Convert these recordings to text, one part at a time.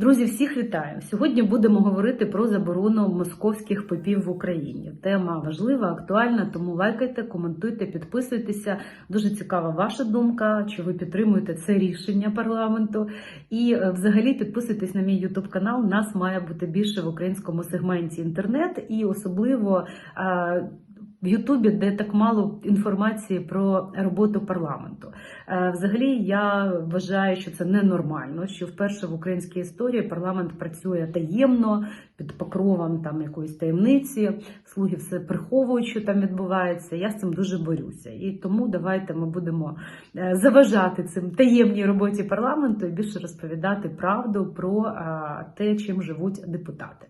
Друзі, всіх вітаю! Сьогодні будемо говорити про заборону московських попів в Україні. Тема важлива, актуальна, тому лайкайте, коментуйте, підписуйтеся. Дуже цікава ваша думка, чи ви підтримуєте це рішення парламенту. І е, взагалі підписуйтесь на мій ютуб канал. Нас має бути більше в українському сегменті інтернет, і особливо. В Ютубі, де так мало інформації про роботу парламенту, Е, взагалі я вважаю, що це ненормально, що вперше в українській історії парламент працює таємно під покровом там якоїсь таємниці, слуги все приховують, що там відбувається. Я з цим дуже борюся. І тому давайте ми будемо е, заважати цим таємній роботі парламенту і більше розповідати правду про е, те, чим живуть депутати.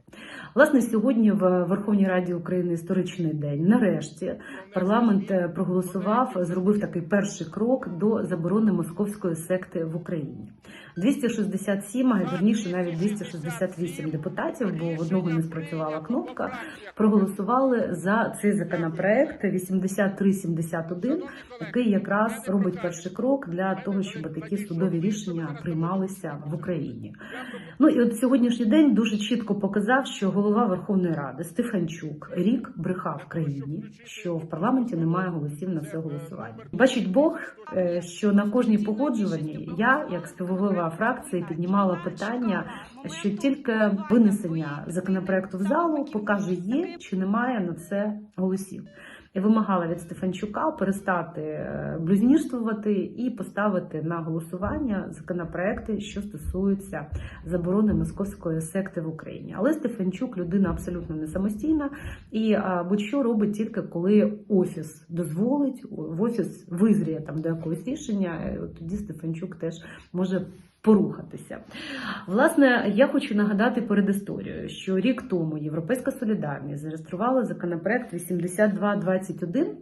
Власне, сьогодні в Верховній Раді України історичний день. Нарешті парламент е, проголосував, зробив такий перший крок до заборони московської секти в Україні. 267, а вірніше навіть 268 депутатів, бо в одного не спрацювала кнопка, проголосували за цей законопроект 8371, який якраз робить перший крок для того, щоб такі судові рішення приймалися в Україні. Ну і от сьогоднішній день дуже чітко показав, що голова Верховної Ради Стефанчук рік брехав країні, що в парламенті немає голосів на це голосування. Бачить Бог, е, що на кожній погоджуванні я, як співголова фракції, піднімала питання, що тільки винесення законопроекту в залу покаже, є чи немає на це голосів. І вимагала від Стефанчука перестати е, блюзнірствувати і поставити на голосування законопроекти, що стосуються заборони московської секти в Україні. Але Стефанчук людина абсолютно не самостійна і будь-що робить тільки коли офіс дозволить, в офіс визріє там до якогось рішення. е, Тоді Стефанчук теж може. Порухатися. Власне, я хочу нагадати перед історією, що рік тому Європейська солідарність зареєструвала законопроект 8221,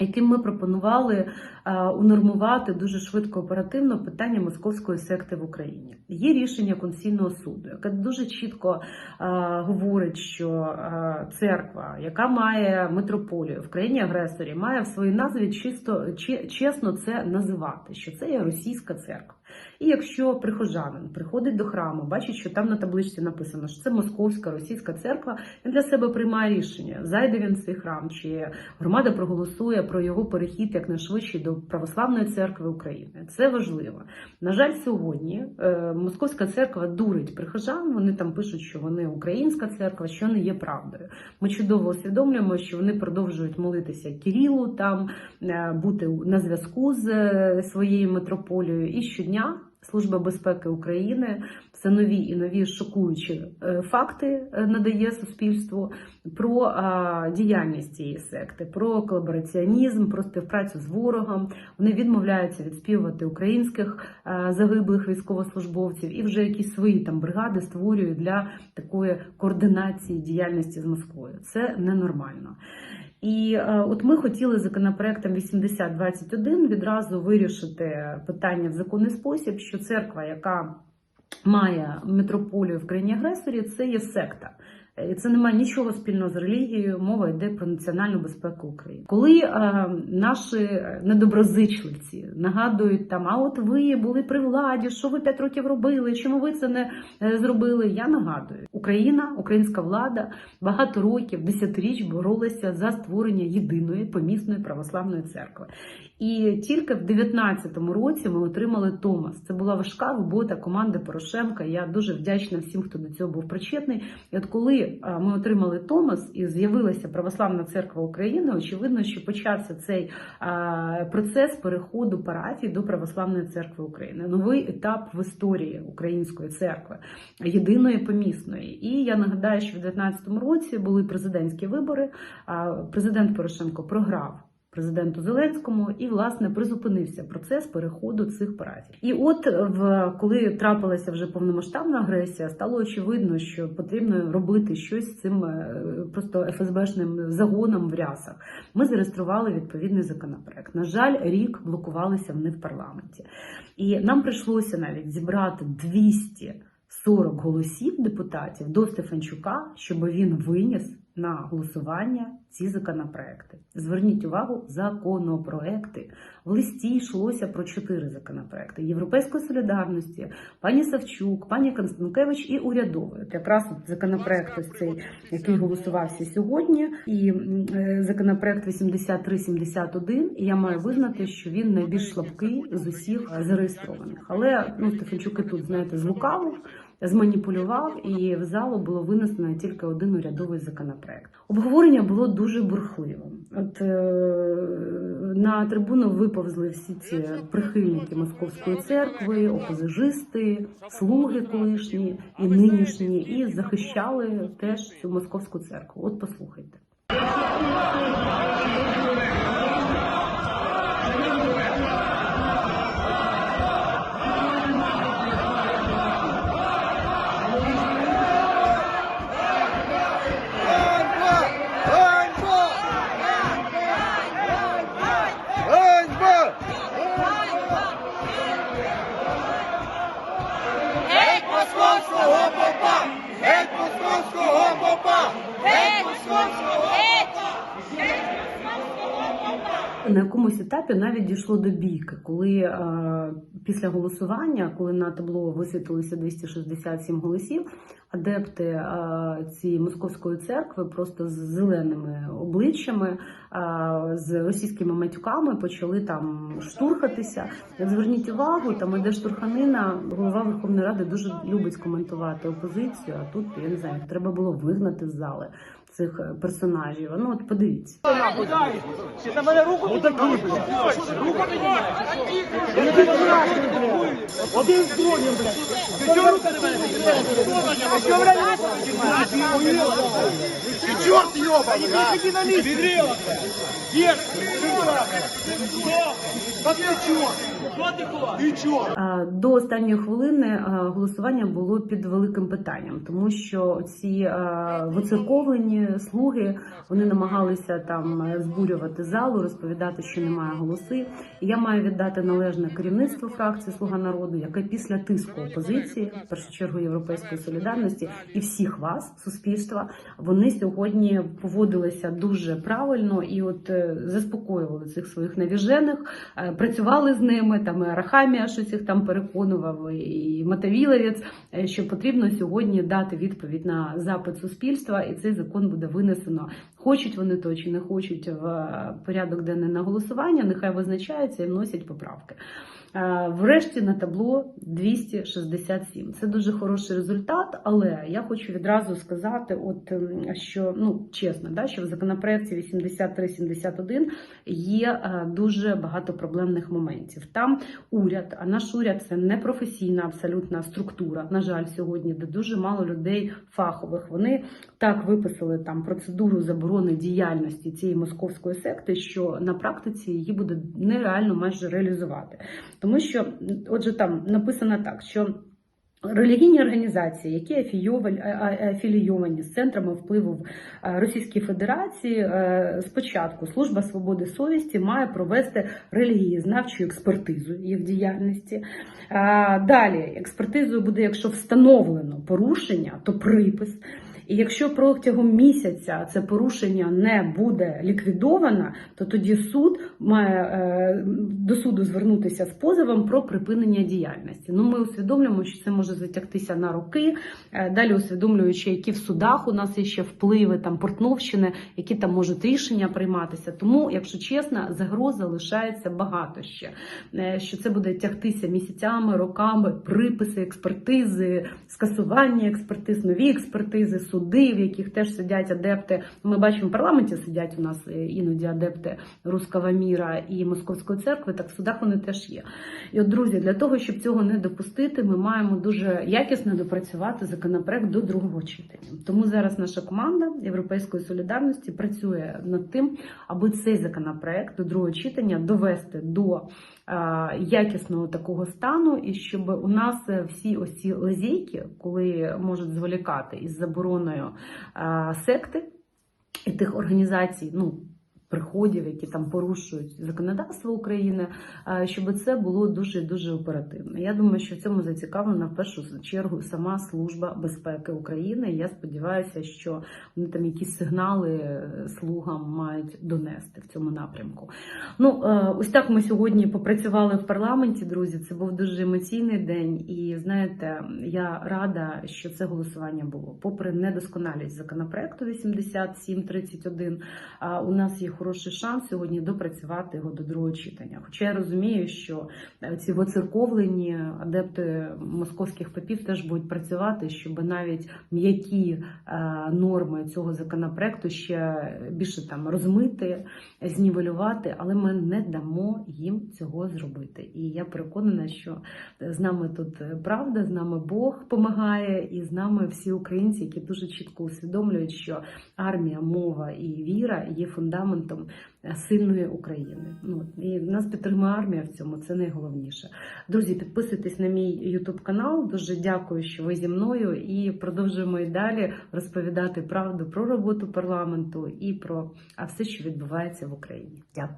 яким ми пропонували е, унормувати дуже швидко оперативно питання московської секти в Україні. Є рішення Конституційного суду, яке дуже чітко е, говорить, що е, церква, яка має митрополію в країні агресорі, має в своїй назві чисто чесно це називати, що це є російська церква. І якщо прихожанин приходить до храму, бачить, що там на табличці написано, що це московська російська церква, він для себе приймає рішення, зайде він в цей храм, чи громада проголосує про його перехід якнайшвидше до православної церкви України. Це важливо. На жаль, сьогодні е, московська церква дурить прихожан. Вони там пишуть, що вони українська церква, що не є правдою. Ми чудово усвідомлюємо, що вони продовжують молитися Кирилу, там е, бути на зв'язку з е, своєю митрополією і щодня. Служба безпеки України все нові і нові шокуючі е, факти е, надає суспільству про діяльність цієї секти, про колабораціонізм, про співпрацю з ворогом. Вони відмовляються відспівувати українських загиблих військовослужбовців і вже якісь свої там бригади створюють для такої координації діяльності з Москвою. Це ненормально. І е, от ми хотіли законопроектом 8021 відразу вирішити питання в законний спосіб, що церква, яка має митрополію в країні агресорі, це є секта. І це не має нічого спільного з релігією. Мова йде про національну безпеку України. Коли е, наші недоброзичливці нагадують там, а от ви були при владі, що ви п'ять років робили, чому ви це не е, зробили? Я нагадую, Україна, українська влада багато років, десятиріч боролася за створення єдиної помісної православної церкви. І тільки в 19-му році ми отримали Томас. Це була важка робота команди Порошенка. Я дуже вдячна всім, хто до цього був причетний. І от коли а, ми отримали Томас і з'явилася Православна церква України, очевидно, що почався цей процес переходу парафій до Православної церкви України. Новий етап в історії української церкви, єдиної помісної. І я нагадаю, що в 19-му році були президентські вибори. Президент Порошенко програв президенту Зеленському, і власне призупинився процес переходу цих парафій. І от в коли трапилася вже повномасштабна агресія, стало очевидно, що потрібно робити щось з цим е, просто ФСБшним загоном в рясах. Ми зареєстрували відповідний законопроект. На жаль, рік блокувалися вони в парламенті, і нам прийшлося навіть зібрати 200 40 голосів депутатів до Стефанчука, щоб він виніс на голосування ці законопроекти. Зверніть увагу, законопроекти. В листі йшлося про чотири законопроекти: Європейської солідарності, пані Савчук, пані Констанкевич і урядовий. От якраз законопроект ось цей, який голосувався сьогодні, і е, законопроект 8371, І я маю визнати, що він найбільш слабкий з усіх зареєстрованих. Але ну Стефанчук і тут знаєте злукавив. Зманіпулював і в залу було винесено тільки один урядовий законопроект. Обговорення було дуже бурхливим. От е, на трибуну виповзли всі ці прихильники московської церкви, опозижисти, слуги колишні і нинішні, і захищали теж цю московську церкву. От послухайте. На якомусь етапі навіть дійшло до бійки, коли е, після голосування, коли на табло висвітилося 267 голосів, адепти е, цієї московської церкви просто з зеленими обличчями, е, з російськими матюками почали там штурхатися. Зверніть увагу, там іде штурханина. Голова Верховної Ради дуже любить коментувати опозицію. А тут я не знаю, треба було вигнати з зали цих е, персонажів. Ну от подивіться. Один з. Чорт йобаний, а? Іди на чорт. А, До останньої хвилини голосування було під великим питанням, тому що ці а, воцерковлені слуги вони намагалися там е, збурювати залу, розповідати, що немає голоси. І я маю віддати належне керівництво фракції Слуга народу, яке після тиску опозиції, в першу чергу європейської солідарності, і всіх вас, суспільства, вони сьогодні поводилися дуже правильно і от е, заспокоювали цих своїх навіжених, е, працювали з ними. Там і Арахамія щось їх там переконував, і Матавіловець, е, що потрібно сьогодні дати відповідь на запит суспільства, і цей закон буде винесено. Хочуть вони то чи не хочуть в порядок денний на голосування, нехай визначаються і вносять поправки. Е, Врешті на табло 267. Це дуже хороший результат, але я хочу відразу сказати, от ем, що ну чесно, да, що в законопроекті 8371 є е, дуже багато проблемних моментів. Там уряд, а наш уряд це непрофесійна абсолютна структура. На жаль, сьогодні, де дуже мало людей фахових. Вони так виписали там процедуру заборони діяльності цієї московської секти, що на практиці її буде нереально майже реалізувати. Тому що, отже, там написано так, що. Релігійні організації, які афілійовані з центрами впливу в е, Російській Федерації, е, спочатку служба свободи совісті має провести релігієзнавчу експертизу їх діяльності. Далі експертизою буде, якщо встановлено порушення, то припис. І якщо протягом місяця це порушення не буде ліквідовано, то тоді суд має е, до суду звернутися з позовом про припинення діяльності. Ну, ми усвідомлюємо, що це може затягтися на роки. Е, Далі усвідомлюючи, які в судах у нас є ще впливи там Портновщини, які там можуть рішення прийматися. Тому, якщо чесно, загроза лишається багато ще. Е, Що це буде тягтися місяцями, роками, приписи, експертизи, скасування експертиз, нові експертизи, суди, в яких теж сидять адепти. Ми бачимо, в парламенті сидять у нас е, іноді адепти руского міра і московської церкви. Так в судах вони теж є. І от, друзі, для того, щоб цього не допустити, ми маємо дуже якісно допрацювати законопроект до другого читання. Тому зараз наша команда Європейської солідарності працює над тим, аби цей законопроект до другого читання довести до якісного такого стану, і щоб у нас е, всі ось ці лазейки, коли можуть зволікати із забороною е, секти і тих організацій, ну приходів, які там порушують законодавство України, е, щоб це було дуже дуже оперативно. Я думаю, що в цьому зацікавлена в першу чергу сама служба безпеки України. Я сподіваюся, що вони там якісь сигнали е, слугам мають донести в цьому напрямку. Ну е, ось так ми сьогодні попрацювали в парламенті, друзі. Це був дуже емоційний день, і знаєте, я рада, що це голосування було. Попри недосконалість законопроекту 8731, а у нас є хороший шанс сьогодні допрацювати його до другого читання. Хоча я розумію, що е, ці воцерковлені адепти московських попів теж будуть працювати, щоб навіть м'які е, норми цього законопроекту ще більше там розмити, знівелювати, але ми не дамо їм цього зробити. І я переконана, що з нами тут правда, з нами Бог допомагає, і з нами всі українці, які дуже чітко усвідомлюють, що армія, мова і віра є фундаментом сильної України. Ну і нас підтримує армія в цьому. Це найголовніше. Друзі, підписуйтесь на мій YouTube канал. Дуже дякую, що ви зі мною, і продовжуємо і далі розповідати правду про роботу парламенту і про все, що відбувається в Україні. Дякую.